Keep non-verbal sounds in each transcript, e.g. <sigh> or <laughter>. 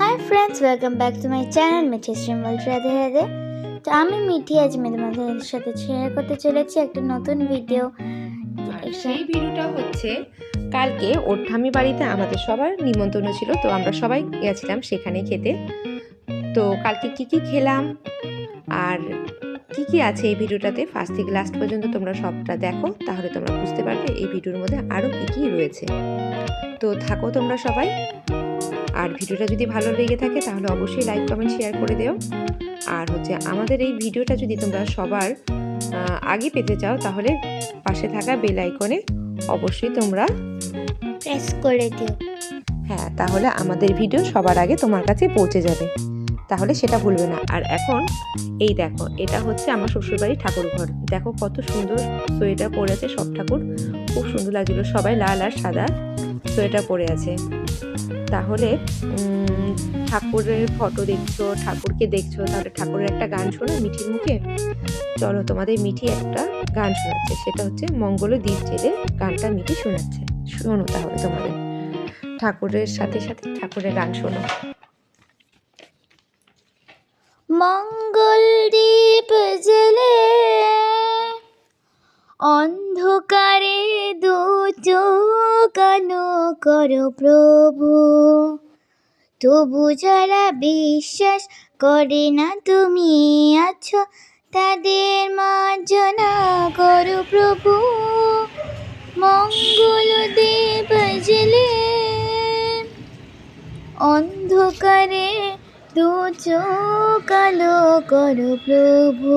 Hi friends welcome back to my channel Mithi Shrimal Radhe Radhe তো আমি মিঠি আজ মধ্যে সাথে শেয়ার করতে চলেছি একটা নতুন ভিডিও সেই ভিডিওটা হচ্ছে, কালকে ওর ঠামি বাড়িতে আমাদের সবার নিমন্ত্রণ ছিল, তো আমরা সবাই গেছিলাম সেখানে খেতে। তো কালকে কি কি খেলাম, আর কি কি আছে এই ভিডিওটাতে ফার্স্ট থেকে লাস্ট পর্যন্ত তোমরা সবটা দেখো, তাহলে তোমরা বুঝতে পারবে এই ভিডিওর মধ্যে আরও কি কি রয়েছে। তো থাকো তোমরা সবাই। আর ভিডিওটা যদি ভালো লেগে থাকে তাহলে অবশ্যই লাইক কমেন্ট শেয়ার করে দিও। আর হচ্ছে আমাদের এই ভিডিওটা যদি তোমরা সবার আগে পেতে চাও তাহলে পাশে থাকা বেল আইকনে অবশ্যই তোমরা প্রেস করে দিও। হ্যাঁ তাহলে আমাদের ভিডিও সবার আগে তোমার কাছে পৌঁছে যাবে। তাহলে সেটা ভুলবে না। আর এখন এই দেখো এটা হচ্ছে আমার শ্বশুরবাড়ির ঠাকুর ঘর দেখো কত সুন্দর সোয়েটার পরে আছে সব ঠাকুর। খুব সুন্দর লাগছিল। সবাই লাল আর সাদা সোয়েটার পরে আছে। তাহলে ঠাকুরের ফটো দেখছ, ঠাকুরকে দেখছ, তাহলে ঠাকুরের একটা গান শোনো মিঠির মুখে। চলো তোমাদের মিঠি একটা গান শোনাচ্ছে, সেটা হচ্ছে মঙ্গল দ্বীপ জেলে গানটা মিঠি শোনাচ্ছে। শোনো তাহলে তোমাদের। ঠাকুরের সাথে সাথে ঠাকুরের গান শোনো। মঙ্গল কানো করো প্রভু। তবু যারা বিশ্বাস করে না তুমি আছো, তাদের মার্জনা করো প্রভু। মঙ্গল দেব জেলে অন্ধকারে দু কালো করো প্রভু।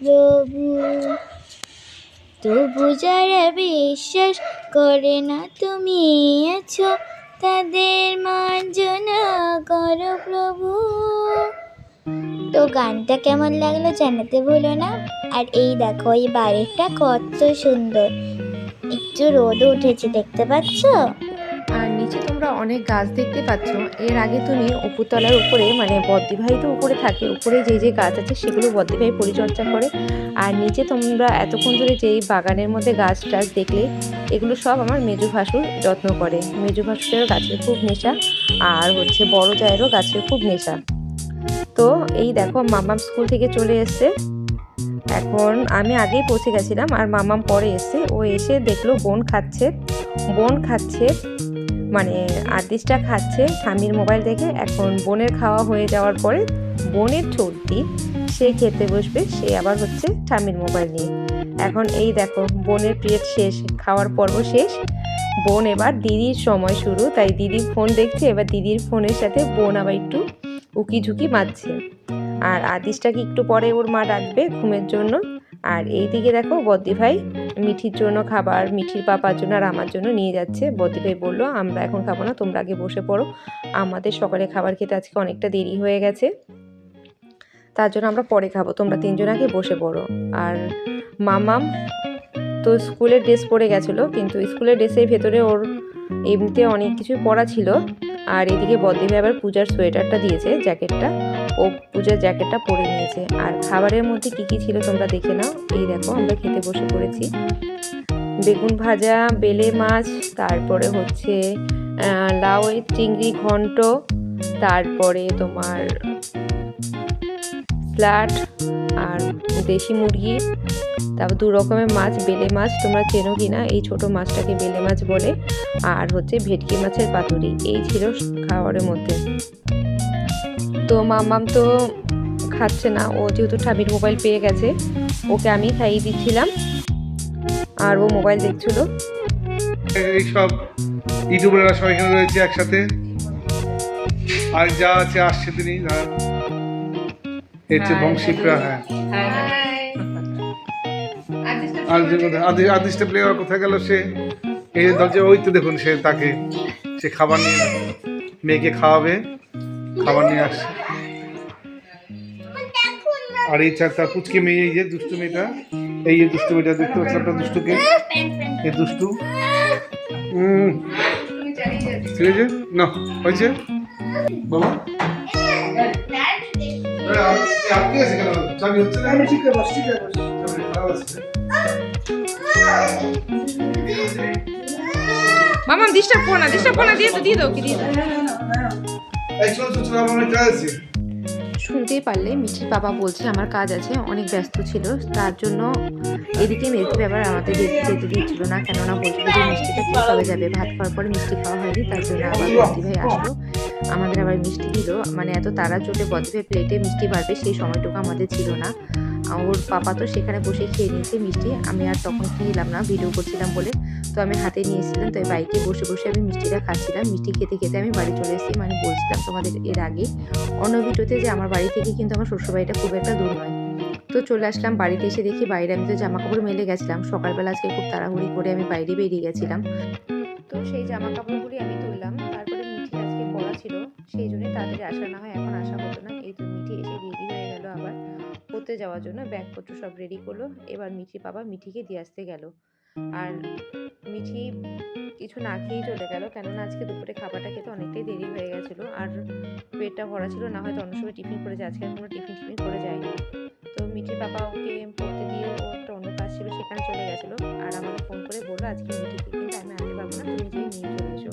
প্রভু। তবু যারা বিশ্বাস করে না তুমি আছো, তাদের মার্জনা করো প্রভু। তো গানটা কেমন লাগল জানাতে ভুলো না। আর এই দেখো, এই বাড়িটা কত সুন্দর। একটু রোদ উঠেছে, দেখতে পাচ্ছ? নিচে তোমরা অনেক গাছ দেখতে পাচ্ছ, এর আগে তুমি উপরতলার উপরে মানে বদ্দিভাই তো উপরে থাকে, উপরে যে যে গাছ আছে সেগুলো বদ্দিভাই পরিচর্যা করে। আর নিচে তোমরা এতক্ষণ ধরে যেই বাগানের মধ্যে গাছ টাছ দেখলে, এগুলো সব আমার মেজু ভাসুর যত্ন করে। মেজু ভাসুরেরও গাছের খুব নেশা, আর হচ্ছে বড় জায়েরও গাছের খুব নেশা। তো এই দেখো, মামাম স্কুল থেকে চলে এসছে। এখন আমি আগেই পৌঁছে গেছিলাম, আর মামাম পরে এসছে। ও এসে দেখল, বোন খাচ্ছে। বোন খাচ্ছে। মানে আর্টিস্টটা খাচ্ছে স্বামীর মোবাইল দেখে, এখন বোনের খাওয়া হয়ে যাওয়ার পরে বোনের চলতি, সে খেতে বসবে, সে আবার হচ্ছে স্বামীর মোবাইল নিয়ে। এখন এই দেখো, বোনের পিরিয়ড শেষ, খাওয়ার পর্ব শেষ। বোন এবার দিদির সময় শুরু, তাই দিদির ফোন দেখছে, এবার দিদির ফোনের সাথে বোন আবার একটু উকি ঝুঁকি মারছে। আর আদিসটাকে একটু পরে ওর মা ডাকবে ঘুমের জন্য। আর এইদিকে দেখো বদ্দি ভাই মিঠির জন্য খাবার, মিঠির পাপার জন্য আর আমার জন্য নিয়ে যাচ্ছে। বদ্দি ভাই বলল, আমরা এখন খাব না, তোমরা আগে বসে পড়ো। আমাদের সকালে খাবার খেতে আজকে অনেকটা দেরি হয়ে গেছে। তার জন্য আমরা পরে খাব, তোমরা তিনজন আগে বসে পড়ো। আর মামাম তো স্কুলের ড্রেস পরে গেছিল, কিন্তু স্কুলের ড্রেসের ভেতরে ওর এমনিতে অনেক কিছু পড়া ছিল। আর এদিকে ভাই আবার পূজার সোয়েটারটা দিয়েছে, জ্যাকেটটা। ও পূজার জ্যাকেটটা পরে নিয়েছে। আর খাবারের মধ্যে কি কি ছিল তোমরা দেখে নাও। এই দেখো, আমরা খেতে বসে পড়েছি। বেগুন ভাজা, বেলে মাছ, তারপরে হচ্ছে লাউ, চিংড়ি, ঘন্ট, তারপরে তোমার স্লাট, আর দেশি মুরগি। তারপর দু রকমের মাছ বেলে মাছ তোমরা চেনো কিনা? এই ছোট মাছটাকে বেলে মাছ বলে। আর হচ্ছে ভেটকি মাছের পাতুরি। এই ছিল খাবারের মধ্যে। তো মামাম তো খাচ্ছে না। ও যেহেতু ঠামির মোবাইল পেয়ে গেছে ওকে আমি খাইয়ে দিচ্ছিলাম। আর ও মোবাইল দেখছিল। এই সব ইউটিউবাররা সবাই এখানে রয়েছে একসাথে। আর যা আছে আসছে তিনি হচ্ছে বংশিকরা হ্যাঁ। আর যে প্লেয়ার কোথায় গেল সে? এই দরজা, ওই তো দেখুন সে তাকে, সে খাবার নিয়ে মেয়েকে খাওয়াবে, খাবার নিয়ে আসছে। আর এই চার তার পুচকে মেয়ে, এই যে দুষ্টু মেয়েটা, এই যে দুষ্টু মেয়েটা দেখতে পাচ্ছ আপনার দুষ্টুকে? এই দুষ্টু। হুম ঠিক আছে না, হয়েছে? বাবা? আপনি আছে কেন চাবি হচ্ছে না? ঠিক আছে ঠিক আছে। চাবি খারাপ আছে? মামা ডিস্টার্ব করো না ডিস্টার্ব করো না দিয়ে দাও দিয়ে দাও। কি দিয়ে শুনতেই পারলে মিঠির বাবা বলছে আমার কাজ আছে অনেক ব্যস্ত ছিল তার জন্য এদিকে মেয়েকে আবার আমাদের যেতে যেতে দিচ্ছিল না কেননা বলছিল যে মিষ্টিটা খেয়ে কবে যাবে ভাত খাওয়ার পরে মিষ্টি খাওয়া হয়নি তার জন্য আবার বদ্দি ভাই আসলো। আমাদের আবার মিষ্টি দিল। মানে এত তারা চোটে ভাই প্লেটে মিষ্টি বাড়বে সেই সময়টুকু আমাদের ছিল না। ওর পাপা তো সেখানে বসে খেয়ে নিয়েছে মিষ্টি। আমি আর তখন খেয়েছিলাম না, ভিডিও করছিলাম বলে। তো আমি হাতে নিয়েছিলাম, তো বাইকে বসে বসে আমি মিষ্টিটা খাচ্ছিলাম। মিষ্টি খেতে খেতে আমি বাড়ি চলে এসেছি। মানে বলছিলাম তোমাদের এর আগে অন্য ভিডিওতে যে আমার বাড়ি থেকে কিন্তু আমার শ্বশুরবাড়িটা খুব একটা দূর নয়। তো চলে আসলাম বাড়িতে এসে দেখি বাইরে আমি তো জামা কাপড় মেলে গেছিলাম। সকালবেলা আজকে খুব তাড়াহুড়ি করে আমি বাইরে বেরিয়ে গেছিলাম। তো সেই জামা কাপড়গুলি আমি তুললাম। সেই জন্য তাড়াতাড়ি আসা না হয়, এখন আসা হতো না। এই তো মিঠি এসে রেডি হয়ে গেল আবার। পড়তে যাওয়ার জন্য ব্যাগপত্র সব রেডি করল। এবার মিঠি বাবা মিঠিকে দিয়ে আসতে গেল। আর মিঠি কিছু না খেয়েই চলে গেল। কেননা আজকে দুপুরে খাবারটা খেতে অনেকটাই দেরি হয়ে গেছিল। আর পেটটা ভরা ছিল, না হয়তো অন্য সময় টিফিন করেছে। আজকে আর কোনো টিফিন টিফিন করে যায়নি। তো মিঠি বাবা ওকে পড়তে দিয়ে ও একটা অন্য কাজ ছিল, সেখানে চলে গেছিল। আর আমাকে ফোন করে বলল, আজকে মিঠিকে কিন্তু আমি আনতে পারব না। তুমি নিয়ে চলে এসো।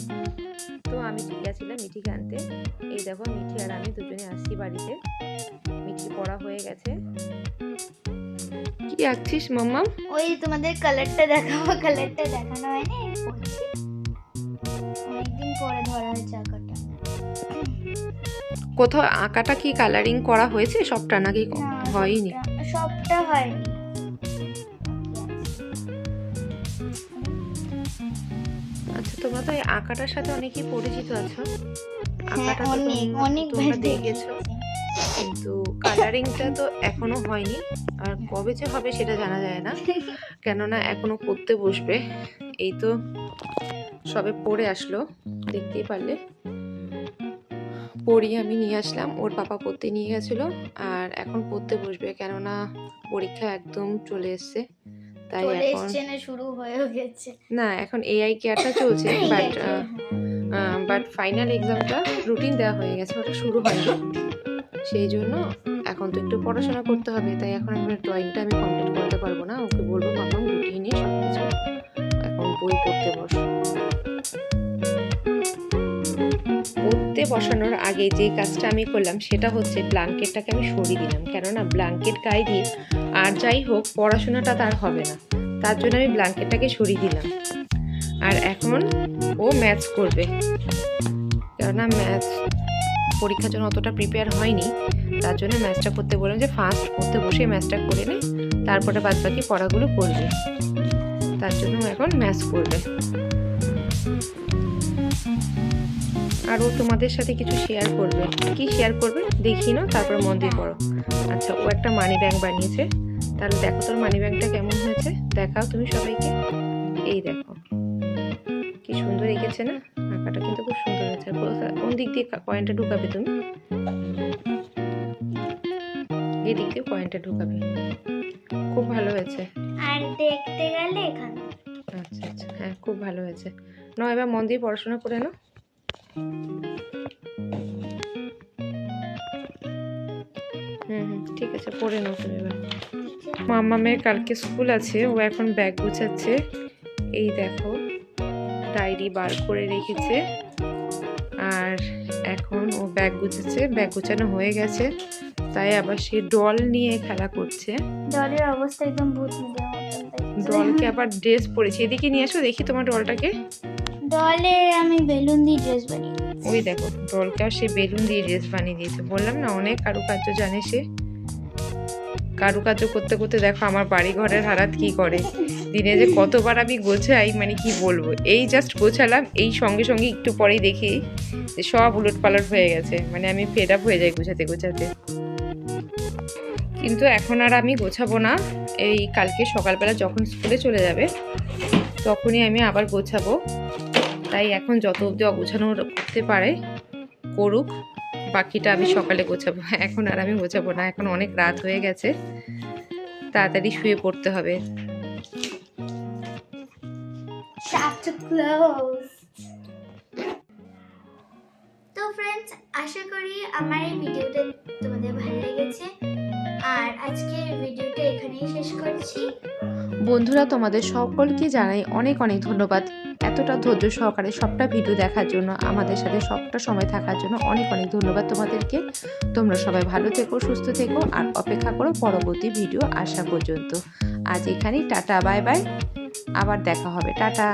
তো আমি গেছিলাম মিঠিকে আনতে দেখো মিঠি আর আমি দুজনে আসছি বাড়িতে। মিঠি পড়া হয়ে গেছে। কি আঁকছিস মাম্মা? ওই তোমাদের কালারটা দেখাবো কালারটা দেখানো হয়নি? অনেকদিন পরে ধরা হয়েছে আঁকাটা। কোথাও আঁকাটা কি কালারিং করা হয়েছে? সবটা নাকি হয়নি সবটা- সবটা হয়নি। আচ্ছা তোমরা তো এই আঁকাটার সাথে অনেকেই পরিচিত আছো। আঁকাটা তো অনেক অনেক দেখেছ কিন্তু কালারিংটা তো এখনও হয়নি। আর কবে যে হবে সেটা জানা যায় না। <laughs> কেননা এখনও পড়তে বসবে। এই তো সবে পড়ে আসলো দেখতেই পারলে। পড়ি আমি নিয়ে আসলাম ওর পাপা পড়তে নিয়ে গেছিল আর এখন পড়তে বসবে। কেননা পরীক্ষা একদম চলে এসছে। তাই এখন শুরু হয়েও গেছে। না এখন এআই কেয়ারটা চলছে <coughs> বাট বাট ফাইনাল এক্সামটা রুটিন দেওয়া হয়ে গেছে, ওটা শুরু হয়নি। সেই জন্য এখন তো একটু পড়াশোনা করতে হবে, তাই এখন আমি ড্রয়িংটা আমি কমপ্লিট করতে পারব না। ওকে বলব মামাম রুটিন সব কিছু এখন বই পড়তে বস। পড়তে বসানোর আগে যে কাজটা আমি করলাম, সেটা হচ্ছে ব্ল্যাঙ্কেটটাকে আমি সরিয়ে দিলাম। কেননা ব্ল্যাঙ্কেট গায়ে দিয়ে আর যাই হোক, পড়াশোনাটা তার হবে না। তার জন্য আমি ব্ল্যাঙ্কেটটাকে সরিয়ে দিলাম। আর এখন ও ম্যাথস করবে। কেননা ম্যাথস পরীক্ষার জন্য অতটা প্রিপেয়ার হয়নি, তার জন্য ম্যাথসটা করতে বললাম যে ফার্স্ট পড়তে বসে ম্যাথসটা করে নে, তারপরে বাদ বাকি পড়াগুলো করবে। তার জন্য এখন ম্যাথস করবে। আর ও তোমাদের সাথে কিছু শেয়ার করবে। কি শেয়ার করবে? দেখি না তারপর মন দিয়ে পড়ো। আচ্ছা ও একটা মানি ব্যাগ বানিয়েছে। তাহলে দেখো তোর মানি ব্যাগটা কেমন হয়েছে? দেখাও তুমি সবাইকে। এই দেখো। সুন্দর এঁকেছে না? আঁকাটা কিন্তু খুব সুন্দর হয়েছে। কোন দিক দিয়ে কয়েনটা ঢুকাবে তুমি? এই দিক দিয়ে কয়েনটা ঢুকাবে। খুব ভালো হয়েছে। আর দেখতে গেলে এখানে। আচ্ছা আচ্ছা। হ্যাঁ খুব ভালো হয়েছে। না এবার মন দিয়ে পড়াশোনা করে নাও। হুম হুম ঠিক আছে পড়ে নাও তুমি এবার। মামামের কালকে স্কুল আছে ও এখন ব্যাগ গুছাচ্ছে। এই দেখো। ডায়েরি বার করে রেখেছে। আর এখন ও ব্যাগ গুছাচ্ছে। ব্যাগ গুছানো হয়ে গেছে। তাই আবার সে ডল নিয়ে খেলা করছে। ডলের অবস্থা একদম ভূত। ডলকে আবার ড্রেস পরেছে। এদিকে নিয়ে আসো দেখি তোমার ডলটাকে। ডলে আমি বেলুন দিয়ে ড্রেস বানিয়ে ওই দেখো ডলকে আর সে বেলুন দিয়ে ড্রেস বানিয়ে দিয়েছে। বললাম না অনেক কারুকার্য জানে সে। কারুকার্য করতে করতে দেখো আমার বাড়ি ঘরের হারাত কি করে? দিনে যে কতবার আমি গোছাই মানে কি বলব? এই জাস্ট গোছালাম, এই সঙ্গে সঙ্গে একটু পরেই দেখি যে সব উলট পালট হয়ে গেছে। মানে আমি ফেড আপ হয়ে যাই গোছাতে গোছাতে। কিন্তু এখন আর আমি গোছাবো না। এই কালকে সকালবেলা যখন স্কুলে চলে যাবে, তখনই আমি আবার গোছাবো। তাই এখন যত অবধি অগোছানো করতে পারে, করুক। বাকিটা আমি সকালে গোছাবো। এখন আর আমি গোছাবো না এখন অনেক রাত হয়ে গেছে। তাড়াতাড়ি শুয়ে পড়তে হবে। তো ফ্রেন্ডস আশা করি আমার এই ভিডিওটা তোমাদের ভালো লেগেছে। আর আজকের ভিডিওটা এখানেই শেষ করছি। বন্ধুরা তোমাদের সকলকে জানাই অনেক অনেক ধন্যবাদ। এতটা ধৈর্য সহকারে সবটা ভিডিও দেখার জন্য, আমাদের সাথে সবটা সময় থাকার জন্য অনেক অনেক ধন্যবাদ তোমাদেরকে। তোমরা সবাই ভালো থেকো, সুস্থ থেকো, আর অপেক্ষা করো পরবর্তী ভিডিও আসা পর্যন্ত। আজ এখানেই, টাটা বাই বাই আবার দেখা হবে, টাটা।